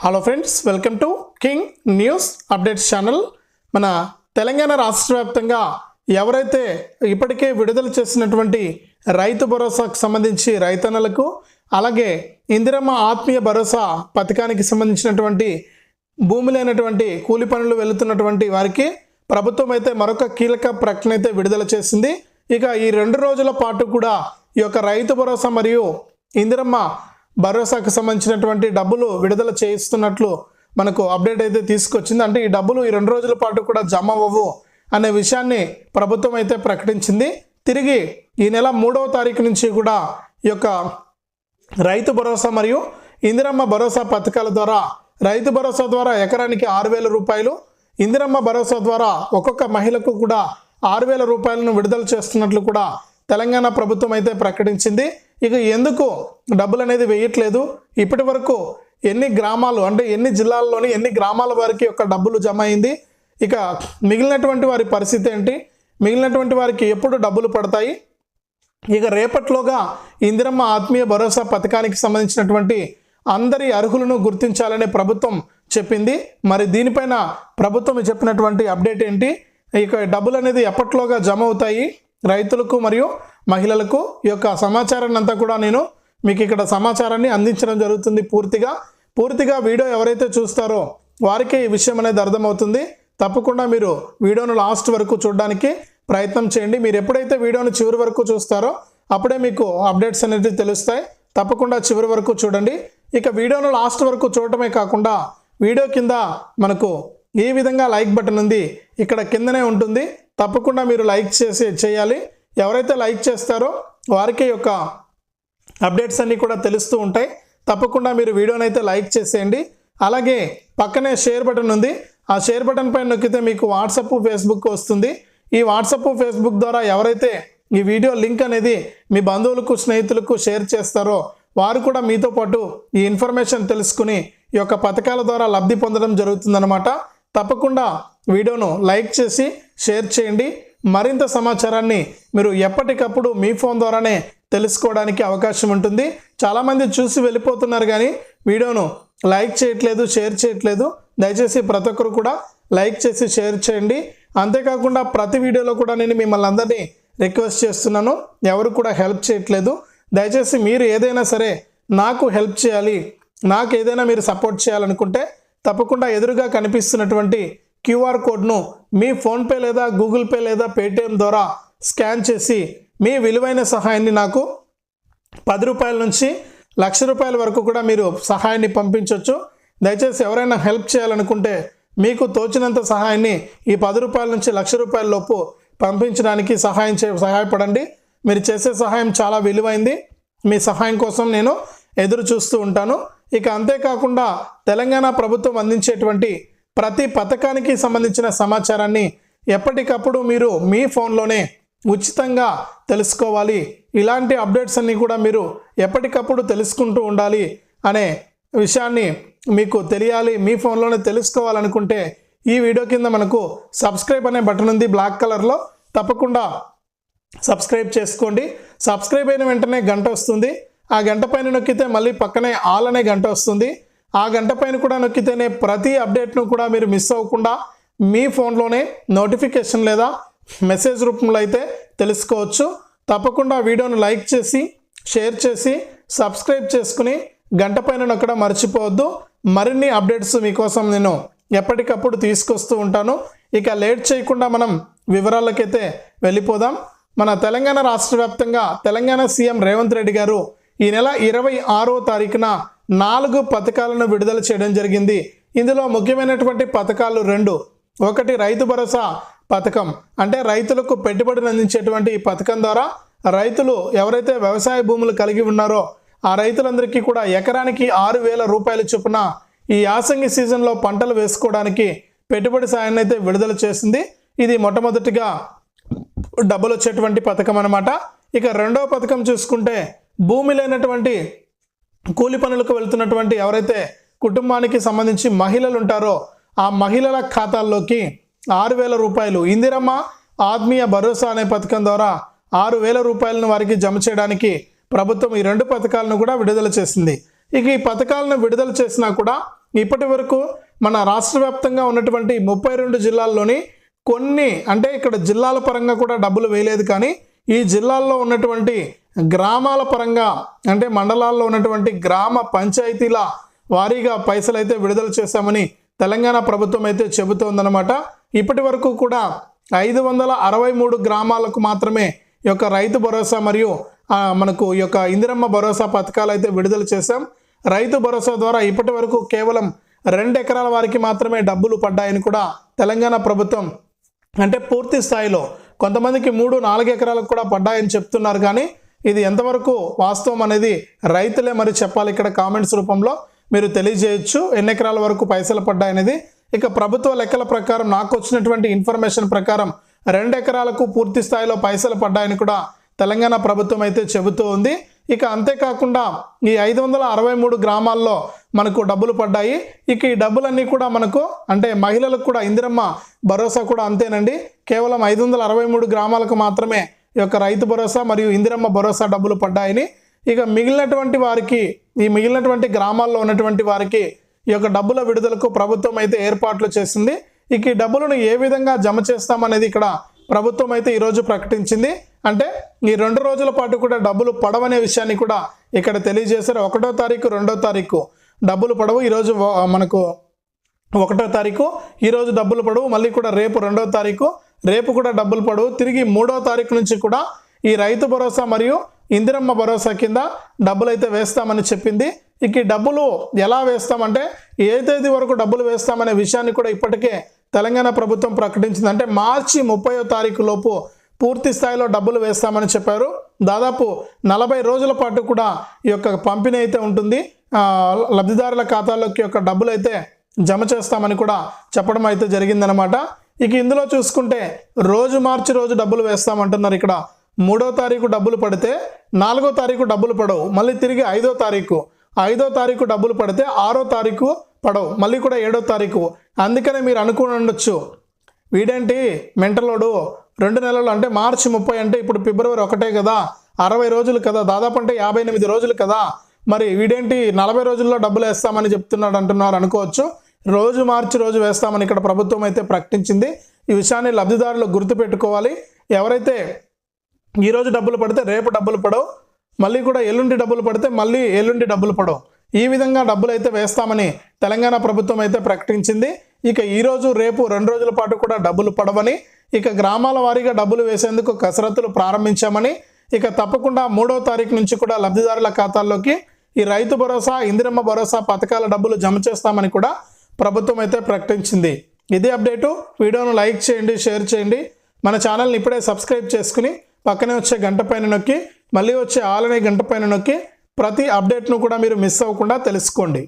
Hello friends welcome to king news updates channel మన తెలంగాణ రాష్ట్ర వ్యాప్తంగా ఎవరైతే ఇప్పటికే విడుదల చేసినటువంటి రైతు భరోసాకు సంబంధించి రైతన్నలకు అలాగే ఇందిరమ్మ ఆత్మీయ భరోసా పథకానికి సంబంధించినటువంటి భూమి లేనటువంటి కూలి పనులు వెళుతున్నటువంటి వారికి ప్రభుత్వం అయితే మరొక కీలక ప్రకటన అయితే విడుదల చేసింది. ఇక ఈ రెండు రోజుల పాటు కూడా ఈ యొక్క రైతు భరోసా మరియు ఇందిరమ్మ భరోసాకు సంబంధించినటువంటి డబ్బులు విడుదల చేయిస్తున్నట్లు మనకు అప్డేట్ అయితే తీసుకొచ్చింది. అంటే ఈ డబ్బులు ఈ రెండు రోజుల పాటు కూడా జమ అవ్వవు అనే విషయాన్ని ప్రభుత్వం అయితే ప్రకటించింది. తిరిగి ఈ నెల మూడవ తారీఖు నుంచి కూడా ఈ యొక్క రైతు భరోసా మరియు ఇందిరమ్మ భరోసా పథకాల ద్వారా రైతు భరోసా ద్వారా ఎకరానికి ఆరు వేల రూపాయలు ఇందిరమ్మ భరోసా ద్వారా ఒక్కొక్క మహిళకు కూడా ఆరు వేల రూపాయలను విడుదల చేస్తున్నట్లు కూడా తెలంగాణ ప్రభుత్వం అయితే ప్రకటించింది. ఇక ఎందుకు డబ్బులు అనేది వేయట్లేదు? ఇప్పటి వరకు ఎన్ని గ్రామాలు అంటే ఎన్ని జిల్లాల్లోని ఎన్ని గ్రామాల వారికి యొక్క డబ్బులు జమ అయింది? ఇక మిగిలినటువంటి వారి పరిస్థితి ఏంటి? మిగిలినటువంటి వారికి ఎప్పుడు డబ్బులు పడతాయి? ఇక రేపట్లోగా ఇందిరమ్మ ఆత్మీయ భరోసా పథకానికి సంబంధించినటువంటి అందరి అర్హులను గుర్తించాలని ప్రభుత్వం చెప్పింది. మరి దీనిపైన ప్రభుత్వం చెప్పినటువంటి అప్డేట్ ఏంటి? ఇక డబ్బులు అనేది ఎప్పట్లోగా జమ అవుతాయి? రైతులకు మరియు మహిళలకు ఈ యొక్క సమాచారాన్ని అంతా కూడా నేను మీకు ఇక్కడ సమాచారాన్ని అందించడం జరుగుతుంది పూర్తిగా. పూర్తిగా వీడియో ఎవరైతే చూస్తారో వారికే ఈ విషయం అనేది అర్థమవుతుంది. తప్పకుండా మీరు వీడియోను లాస్ట్ వరకు చూడడానికి ప్రయత్నం చేయండి. మీరు ఎప్పుడైతే వీడియోను చివరి వరకు చూస్తారో అప్పుడే మీకు అప్డేట్స్ అనేవి తెలుస్తాయి. తప్పకుండా చివరి వరకు చూడండి. ఇక వీడియోను లాస్ట్ వరకు చూడటమే కాకుండా వీడియో కింద మనకు ఈ విధంగా లైక్ బటన్ ఉంది. ఇక్కడ కిందనే ఉంటుంది. తప్పకుండా మీరు లైక్ చేసి చేయాలి. ఎవరైతే లైక్ చేస్తారో వారికి యొక్క అప్డేట్స్ అన్నీ కూడా తెలుస్తూ ఉంటాయి. తప్పకుండా మీరు వీడియోని అయితే లైక్ చేసేయండి. అలాగే పక్కనే షేర్ బటన్ ఉంది. ఆ షేర్ బటన్ పైన నొక్కితే మీకు వాట్సప్ ఫేస్బుక్ వస్తుంది. ఈ వాట్సప్ ఫేస్బుక్ ద్వారా ఎవరైతే ఈ వీడియో లింక్ అనేది మీ బంధువులకు స్నేహితులకు షేర్ చేస్తారో వారు కూడా మీతో పాటు ఈ ఇన్ఫర్మేషన్ తెలుసుకుని ఈ యొక్క పథకాల ద్వారా లబ్ధి పొందడం జరుగుతుందన్నమాట. తప్పకుండా వీడియోను లైక్ చేసి షేర్ చేయండి. మరింత సమాచారాన్ని మీరు ఎప్పటికప్పుడు మీ ఫోన్ ద్వారానే తెలుసుకోవడానికి అవకాశం ఉంటుంది. చాలామంది చూసి వెళ్ళిపోతున్నారు కానీ వీడియోను లైక్ చేయట్లేదు షేర్ చేయట్లేదు. దయచేసి ప్రతి ఒక్కరు కూడా లైక్ చేసి షేర్ చేయండి. అంతేకాకుండా ప్రతి వీడియోలో కూడా నేను మిమ్మల్ని అందరినీ రిక్వెస్ట్ చేస్తున్నాను. ఎవరు కూడా హెల్ప్ చేయట్లేదు. దయచేసి మీరు ఏదైనా సరే నాకు హెల్ప్ చేయాలి నాకు ఏదైనా మీరు సపోర్ట్ చేయాలనుకుంటే తప్పకుండా ఎదురుగా కనిపిస్తున్నటువంటి క్యూఆర్ కోడ్ను మీ ఫోన్పే లేదా గూగుల్ పే లేదా పేటిఎం ద్వారా స్కాన్ చేసి మీ విలువైన సహాయాన్ని నాకు పది రూపాయల నుంచి లక్ష రూపాయల వరకు కూడా మీరు సహాయాన్ని పంపించవచ్చు దయచేసి ఎవరైనా హెల్ప్ చేయాలనుకుంటే మీకు తోచినంత సహాయాన్ని ఈ పది రూపాయల నుంచి లక్ష రూపాయల లోపు పంపించడానికి సహాయం చే సహాయపడండి. మీరు చేసే సహాయం చాలా విలువైంది. మీ సహాయం కోసం నేను ఎదురు చూస్తూ ఉంటాను. ఇక అంతేకాకుండా తెలంగాణ ప్రభుత్వం అందించేటువంటి ప్రతి పథకానికి సంబంధించిన సమాచారాన్ని ఎప్పటికప్పుడు మీరు మీ ఫోన్లోనే ఉచితంగా తెలుసుకోవాలి. ఇలాంటి అప్డేట్స్ అన్నీ కూడా మీరు ఎప్పటికప్పుడు తెలుసుకుంటూ ఉండాలి అనే విషయాన్ని మీకు తెలియాలి. మీ ఫోన్లోనే తెలుసుకోవాలనుకుంటే ఈ వీడియో కింద మనకు సబ్స్క్రైబ్ అనే బటన్ ఉంది బ్లాక్ కలర్లో. తప్పకుండా సబ్స్క్రైబ్ చేసుకోండి. సబ్స్క్రైబ్ అయిన వెంటనే గంట వస్తుంది. ఆ గంట పైన నొక్కితే మళ్ళీ పక్కనే ఆల్ అనే గంట వస్తుంది. ఆ గంట పైన కూడా నొక్కితేనే ప్రతి అప్డేట్ను కూడా మీరు మిస్ అవ్వకుండా మీ ఫోన్లోనే నోటిఫికేషన్ లేదా మెసేజ్ రూపంలో అయితే తెలుసుకోవచ్చు. తప్పకుండా వీడియోను లైక్ చేసి షేర్ చేసి సబ్స్క్రైబ్ చేసుకుని గంట పైన నొక్కడం మర్చిపోవద్దు. మరిన్ని అప్డేట్స్ మీకోసం నేను ఎప్పటికప్పుడు తీసుకొస్తూ ఉంటాను. ఇక లేట్ చేయకుండా మనం వివరాలకైతే వెళ్ళిపోదాం. మన తెలంగాణ రాష్ట్ర వ్యాప్తంగా తెలంగాణ సీఎం రేవంత్ రెడ్డి గారు ఈ నెల ఇరవై ఆరో తారీఖున నాలుగు పథకాలను విడుదల చేయడం జరిగింది. ఇందులో ముఖ్యమైనటువంటి పథకాలు రెండు. ఒకటి రైతు భరోసా పథకం. అంటే రైతులకు పెట్టుబడిని అందించేటువంటి ఈ పథకం ద్వారా రైతులు ఎవరైతే వ్యవసాయ భూములు కలిగి ఉన్నారో ఆ రైతులందరికీ కూడా ఎకరానికి ఆరు వేల రూపాయల చొప్పున ఈ యాసంగి సీజన్లో పంటలు వేసుకోవడానికి పెట్టుబడి సాయాన్ని అయితే విడుదల చేసింది. ఇది మొట్టమొదటిగా డబ్బులు వచ్చేటువంటి పథకం అనమాట ఇక రెండవ పథకం చూసుకుంటే భూమి లేనటువంటి కూలి పనులకు వెళ్తున్నటువంటి ఎవరైతే కుటుంబానికి సంబంధించి మహిళలు ఉంటారో ఆ మహిళల ఖాతాల్లోకి ఆరు వేల రూపాయలు ఇందిరమ్మ ఆత్మీయ భరోసా అనే పథకం ద్వారా ఆరు వేల రూపాయలను వారికి జమ చేయడానికి ప్రభుత్వం ఈ రెండు పథకాలను కూడా విడుదల చేసింది. ఇక ఈ పథకాలను విడుదల చేసినా కూడా ఇప్పటి వరకు మన రాష్ట్ర వ్యాప్తంగా ఉన్నటువంటి ముప్పై రెండు జిల్లాల్లోని కొన్ని అంటే ఇక్కడ జిల్లాల పరంగా కూడా డబ్బులు వేయలేదు కానీ ఈ జిల్లాల్లో ఉన్నటువంటి గ్రామాల పరంగా అంటే మండలాల్లో ఉన్నటువంటి గ్రామ పంచాయతీల వారీగా పైసలు అయితే విడుదల చేశామని తెలంగాణ ప్రభుత్వం అయితే చెబుతోందనమాట ఇప్పటి వరకు కూడా ఐదు వందల అరవై మూడు గ్రామాలకు మాత్రమే ఈ యొక్క రైతు భరోసా మరియు మనకు ఈ యొక్క ఇందిరమ్మ భరోసా పథకాలు అయితే విడుదల చేశాం. రైతు భరోసా ద్వారా ఇప్పటి వరకు కేవలం రెండు ఎకరాల వారికి మాత్రమే డబ్బులు పడ్డాయని కూడా తెలంగాణ ప్రభుత్వం అంటే పూర్తి స్థాయిలో కొంతమందికి మూడు నాలుగు ఎకరాలకు కూడా పడ్డాయని చెప్తున్నారు కానీ ఇది ఎంతవరకు వాస్తవం అనేది రైతులే మరి చెప్పాలి ఇక్కడ కామెంట్స్ రూపంలో. మీరు తెలియజేయొచ్చు ఎన్ని ఎకరాల వరకు పైసలు పడ్డాయనేది. ఇక ప్రభుత్వ లెక్కల ప్రకారం నాకు వచ్చినటువంటి ఇన్ఫర్మేషన్ ప్రకారం రెండు ఎకరాలకు పూర్తి స్థాయిలో పైసలు పడ్డాయని కూడా తెలంగాణ ప్రభుత్వం అయితే చెబుతూ ఉంది. ఇక అంతేకాకుండా ఈ ఐదు వందల అరవై మూడు గ్రామాల్లో మనకు డబ్బులు పడ్డాయి. ఇక ఈ డబ్బులన్నీ కూడా మనకు అంటే మహిళలకు కూడా ఇందిరమ్మ భరోసా కూడా అంతేనండి. కేవలం ఐదు వందల అరవై మూడు గ్రామాలకు మాత్రమే ఈ యొక్క రైతు భరోసా మరియు ఇందిరమ్మ భరోసా డబ్బులు పడ్డాయని. ఇక మిగిలినటువంటి వారికి ఈ మిగిలినటువంటి గ్రామాల్లో ఉన్నటువంటి వారికి ఈ యొక్క డబ్బుల విడుదలకు ప్రభుత్వం అయితే ఏర్పాట్లు చేసింది. ఇక ఈ డబ్బులను ఏ విధంగా జమ చేస్తామనేది ఇక్కడ ప్రభుత్వం అయితే ఈరోజు ప్రకటించింది. అంటే ఈ రెండు రోజుల పాటు కూడా డబ్బులు పడవనే విషయాన్ని కూడా ఇక్కడ తెలియజేశారు. ఒకటో తారీఖు రెండో తారీఖు డబ్బులు పడవు. ఈరోజు మనకు ఒకటో తారీఖు ఈరోజు డబ్బులు పడవు. మళ్ళీ కూడా రేపు రెండో తారీఖు రేపు కూడా డబ్బులు పడవు. తిరిగి మూడో తారీఖు నుంచి కూడా ఈ రైతు భరోసా మరియు ఇందిరమ్మ భరోసా కింద డబ్బులు అయితే వేస్తామని చెప్పింది. ఇక ఈ డబ్బులు ఎలా వేస్తామంటే ఏ తేదీ వరకు డబ్బులు వేస్తామనే విషయాన్ని కూడా ఇప్పటికే తెలంగాణ ప్రభుత్వం ప్రకటించిందంటే మార్చి ముప్పయో తారీఖు లోపు పూర్తి స్థాయిలో డబ్బులు వేస్తామని చెప్పారు. దాదాపు నలభై రోజుల పాటు కూడా ఈ యొక్క పంపిణీ అయితే ఉంటుంది. లబ్ధిదారుల ఖాతాలోకి యొక్క డబ్బులు అయితే జమ చేస్తామని కూడా చెప్పడం అయితే జరిగిందనమాట ఇక ఇందులో చూసుకుంటే రోజు మార్చి రోజు డబ్బులు వేస్తామంటున్నారు ఇక్కడ. మూడో తారీఖు డబ్బులు పడితే నాలుగో తారీఖు డబ్బులు పడవు. మళ్ళీ తిరిగి ఐదో తారీఖు. ఐదో తారీఖు డబ్బులు పడితే ఆరో తారీఖు పడవు. మళ్ళీ కూడా ఏడో తారీఖు. అందుకనే మీరు అనుకుని ఉండొచ్చు. వీడేంటి? మెంటలోడు రెండు నెలలు అంటే మార్చి ముప్పై అంటే ఇప్పుడు ఫిబ్రవరి ఒకటే కదా. అరవై రోజులు కదా. దాదాపు అంటే యాభై ఎనిమిది రోజులు కదా. మరి వీడేంటి? నలభై రోజుల్లో డబ్బులు వేస్తామని చెప్తున్నాడు అంటున్నారు అనుకోవచ్చు. రోజు మార్చి రోజు వేస్తామని ఇక్కడ ప్రభుత్వం అయితే ప్రకటించింది. ఈ విషయాన్ని లబ్ధిదారులు గుర్తుపెట్టుకోవాలి. ఎవరైతే ఈరోజు డబ్బులు పడితే రేపు డబ్బులు పడవు. మళ్ళీ కూడా ఎల్లుండి డబ్బులు పడితే మళ్ళీ ఎల్లుండి డబ్బులు పడవు. ఈ విధంగా డబ్బులు అయితే వేస్తామని తెలంగాణ ప్రభుత్వం అయితే ప్రకటించింది. ఇక ఈరోజు రేపు రెండు రోజుల పాటు కూడా డబ్బులు పడవని ఇక గ్రామాల వారీగా డబ్బులు వేసేందుకు కసరత్తులు ప్రారంభించామని ఇక తప్పకుండా మూడో తారీఖు నుంచి కూడా లబ్ధిదారుల ఖాతాల్లోకి ఈ రైతు భరోసా ఇందిరమ్మ భరోసా పథకాల డబ్బులు జమ చేస్తామని కూడా ప్రభుత్వం అయితే ప్రకటించింది. ఇదే అప్డేటు. వీడియోను లైక్ చేయండి షేర్ చేయండి. మన ఛానల్ని ఇప్పుడే సబ్స్క్రైబ్ చేసుకుని పక్కనే వచ్చే గంట పైన నొక్కి మళ్ళీ వచ్చే ఆలనే గంట పైన నొక్కి ప్రతి అప్డేట్ను కూడా మీరు మిస్ అవ్వకుండా తెలుసుకోండి.